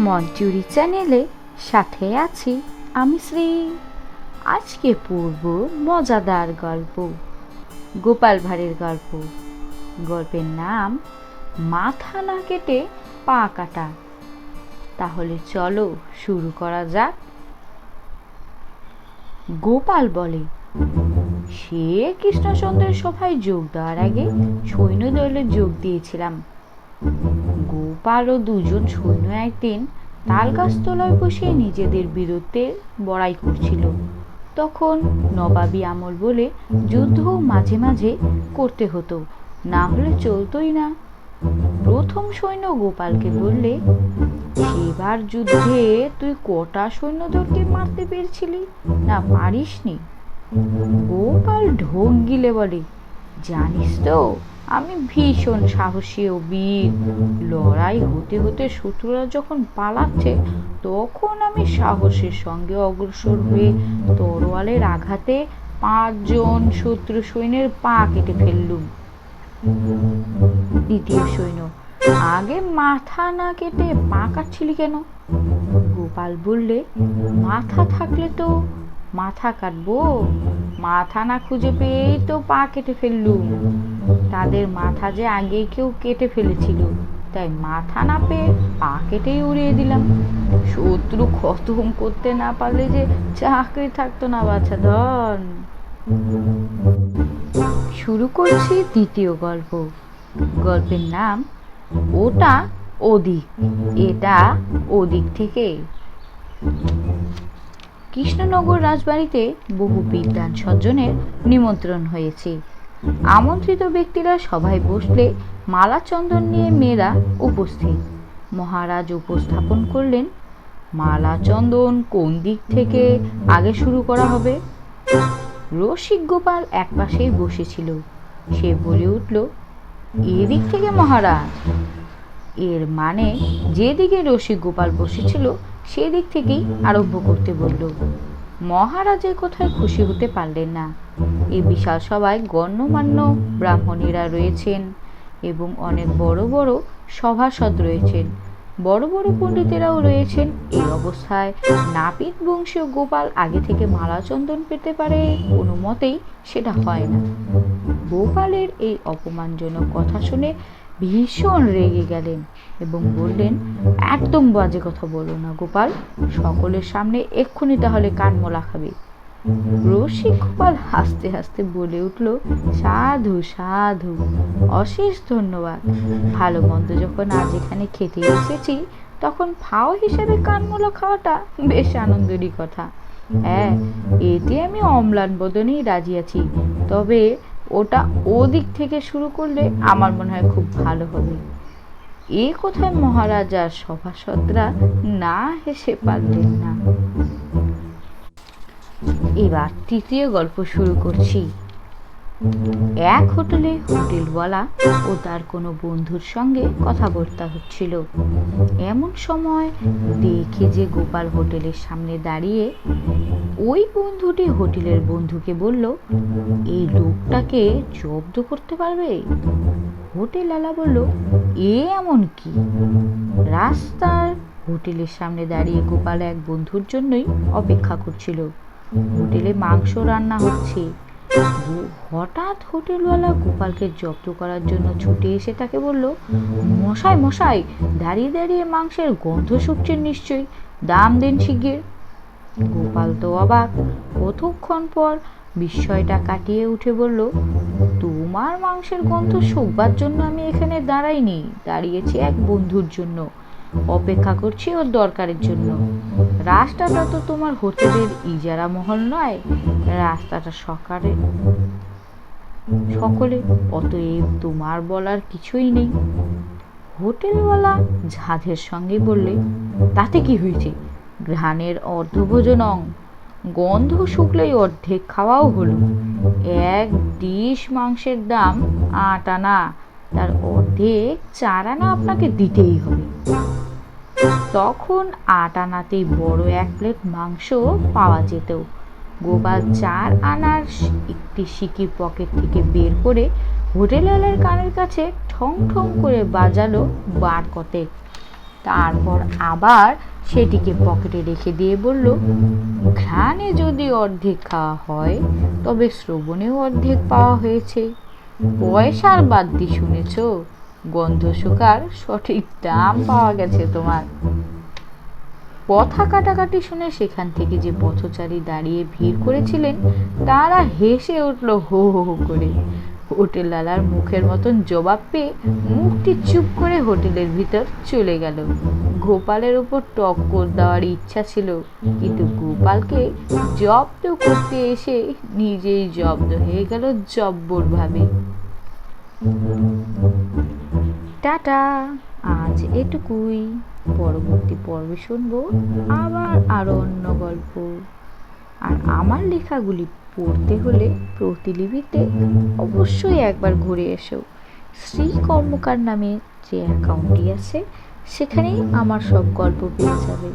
মঞ্চুরি চ্যানেলে সাথে আছি আমি শ্রী। আজকে পড়ব মজাদার গল্প, গোপাল ভাঁড়ের গল্প। গল্পের নাম, মাথা না কেটে পা কাটা। তাহলে চলো শুরু করা যাক। গোপাল বলে, সে কৃষ্ণচন্দ্রের সভায় যোগ দেওয়ার আগে সৈন্যদলে যোগ দিয়েছিলাম। গোপাল দুজন সৈন্য একদিন তাল গাছতলায় বসে নিজেদের বীরত্বে বড়াই করছিল। তখন নবাবী আমল বলে যুদ্ধ মাঝে মাঝে করতে হতো, না হলে চলতোই না। প্রথম সৈন্য গোপালকে বললে সেবার যুদ্ধে তুই কটা সৈন্যদেরকে মারতে পেরেছিলি? না পারিসনি? গোপাল ঢোক গিলে বলে, জানিস তো আমি ভীষণ সাহসী ও বীর। লড়াই হতে হতে শত্রুরা যখন পালাচ্ছে, তখন আমি সাহসের সঙ্গে অগ্রসর হয়ে তরোয়ালের আঘাতে পাঁচজন শত্রু সৈন্যের পা কেটে ফেললুম। দ্বিতীয় সৈন্য, আগে মাথা না কেটে পা কাটছিলি কেন? গোপাল বললে, মাথা থাকলে তো মাথা কাটবো, মাথা না খুঁজে পেয়েই তো পা কেটে ফেললুম। তাদের মাথা যে আগে কেউ কেটে ফেলেছিল, তাই মাথা না পেয়ে পা কেটেই উড়িয়ে দিলাম। শত্রু খতম করতে না পারলে যে চাকরি থাকতো না, বাছা ধন। শুরু করছি দ্বিতীয় গল্প। গল্পের নাম, ওটা ওদিক, এটা ওদিক থেকে। কৃষ্ণনগর রাজবাড়িতে বহু বিদ্যান সজ্জনের নিমন্ত্রণ হয়েছে। আমন্ত্রিত ব্যক্তিরা সভায় বসলে মালা চন্দন নিয়ে মেয়েরা উপস্থিত। মহারাজ উপস্থাপন করলেন মালা চন্দন কোন দিক থেকে আগে শুরু করা হবে? রসিক গোপাল এক একপাশেই বসেছিল। সে বলে উঠল এদিক থেকে মহারাজ। এর মানে যেদিকে রসিক গোপাল বসেছিল, সেদিক থেকেই আরম্ভ করতে বলল। মহারাজের কোথায় খুশি হতে পারলেন না। এই বিশাল সভায় গণ্যমান্য ব্রাহ্মণীরা রয়েছেন এবং অনেক বড় বড় সভাসদ রয়েছেন। বড় বড় পণ্ডিতেরাও রয়েছেন। এই অবস্থায় নাপিত বংশীয় গোপাল আগে থেকে মালাচন্দন পেতে পারে কোনো মতেই সেটা হয় না। গোপালের এই অপমানজনক কথা শুনে ভীষণ রেগে গেলেন এবং বললেন, একদম বাজে কথা বলো না, গোপাল। সকলের সামনে এক্ষুনি তাহলে কানমলা খাবে। রসিক গোপাল হাসতে হাসতে বলে উঠল, সাধু সাধু, অশেষ ধন্যবাদ। ভালো মন্দ যখন আজ এখানে খেতে এসেছি, তখন ফাও হিসেবে কানমলা খাওয়াটা বেশ আনন্দেরই কথা। হ্যাঁ এতে আমি অম্লান বদনেই রাজি আছি। তবে ওটা ওদিক থেকে শুরু করলে আমার মনে হয় খুব ভালো হবে। এ কথায় মহারাজার সভাসদরা না হেসে পারলেন না। এবার তৃতীয় গল্প শুরু করছি। এক হোটেলে হোটেলওয়ালা ও তার কোনো বন্ধুর সঙ্গে কথাবার্তা হচ্ছিল। এমন সময় দেখে যে গোপাল হোটেলের সামনে দাঁড়িয়ে ওই বন্ধুটি হোটেলের বন্ধুকে বলল, এই লোকটাকে জব্দ করতে পারবে? হোটেলওয়ালা বলল, এ এমন কি? রাস্তার হোটেলের সামনে দাঁড়িয়ে গোপাল এক বন্ধুর জন্যই অপেক্ষা করছিল। হোটেলে মাংস রান্না হচ্ছে। হঠাৎ হোটেলওয়ালা গোপালকে জব্দ করার জন্য ছুটে এসে তাকে বলল, মশাই মশাই, দাঁড়িয়ে দাঁড়িয়ে মাংসের গন্ধ শুকছেন নিশ্চয়ই, দাম দিন শিগগির। গোপাল তো অবাক, কতক্ষণ পর বিস্ময়টা কাটিয়ে উঠে বলল, তোমার মাংসের গন্ধ শুকবার জন্য আমি এখানে দাঁড়াইনি, দাঁড়িয়েছি এক বন্ধুর জন্য। অপেক্ষা করছি ওর দরকারের জন্য। রাস্তাটা তো তোমার হোটেলের ইজারা মহল নয়, রাস্তাটা সকালে। সকলে, অতএব তোমার বলার কিছুই নেই। হোটেলওয়ালা ঝাঁঝের সঙ্গে বললে, তাতে কি হয়েছে? ঘ্রাণের অর্ধভোজন। অং গন্ধ শুকলেই অর্ধেক খাওয়াও হলো। এক ডিশ মাংসের দাম আট আনা। তার অর্ধেক চার আনা আপনাকে দিতেই হবে। তখন আট আনাতেই বড় এক প্লেট মাংস পাওয়া যেত। গোপাল চার আনার একটি সিকি পকেট থেকে বের করে হোটেলওয়ালার কানের কাছে ঠং ঠং করে বাজালো বার কতেক তারপর আবার সেটিকে পকেটে রেখে দিয়ে বলল, ঘ্রাণে যদি অর্ধেক খাওয়া হয়, তবে শ্রবণেও অর্ধেক পাওয়া হয়েছে। পয়সার বাদ দিয়ে শুনেছ? গন্ধ শুকার সঠিক দাম পাওয়া গেছে তোমার। কথা কাটাকাটি শুনে সেখান থেকে যে পথচারী দাঁড়িয়ে ভিড় করেছিলেন তারা হেসে উঠল হো হো হো করে। হোটেলওয়ালার মুখের মতন জবাব পেয়ে মুখটি চুপ করে হোটেলের ভিতর চলে গেল। গোপালের উপর টক্কর দেওয়ার ইচ্ছা ছিল কিন্তু গোপালকে জব্দ করতে এসে নিজেই জব্দ হয়ে গেল জব্বর ভাবে টাটা। আজ এটুকুই। পরবর্তী পর্বে শুনব আবার আরও অন্য গল্প। আর আমার লেখাগুলি পড়তে হলে প্রতিলিপিতে অবশ্যই একবার ঘুরে এসো। শ্রী কর্মকার নামে যে অ্যাকাউন্টটি আছে, সেখানেই আমার সব গল্প পেয়ে যাবে।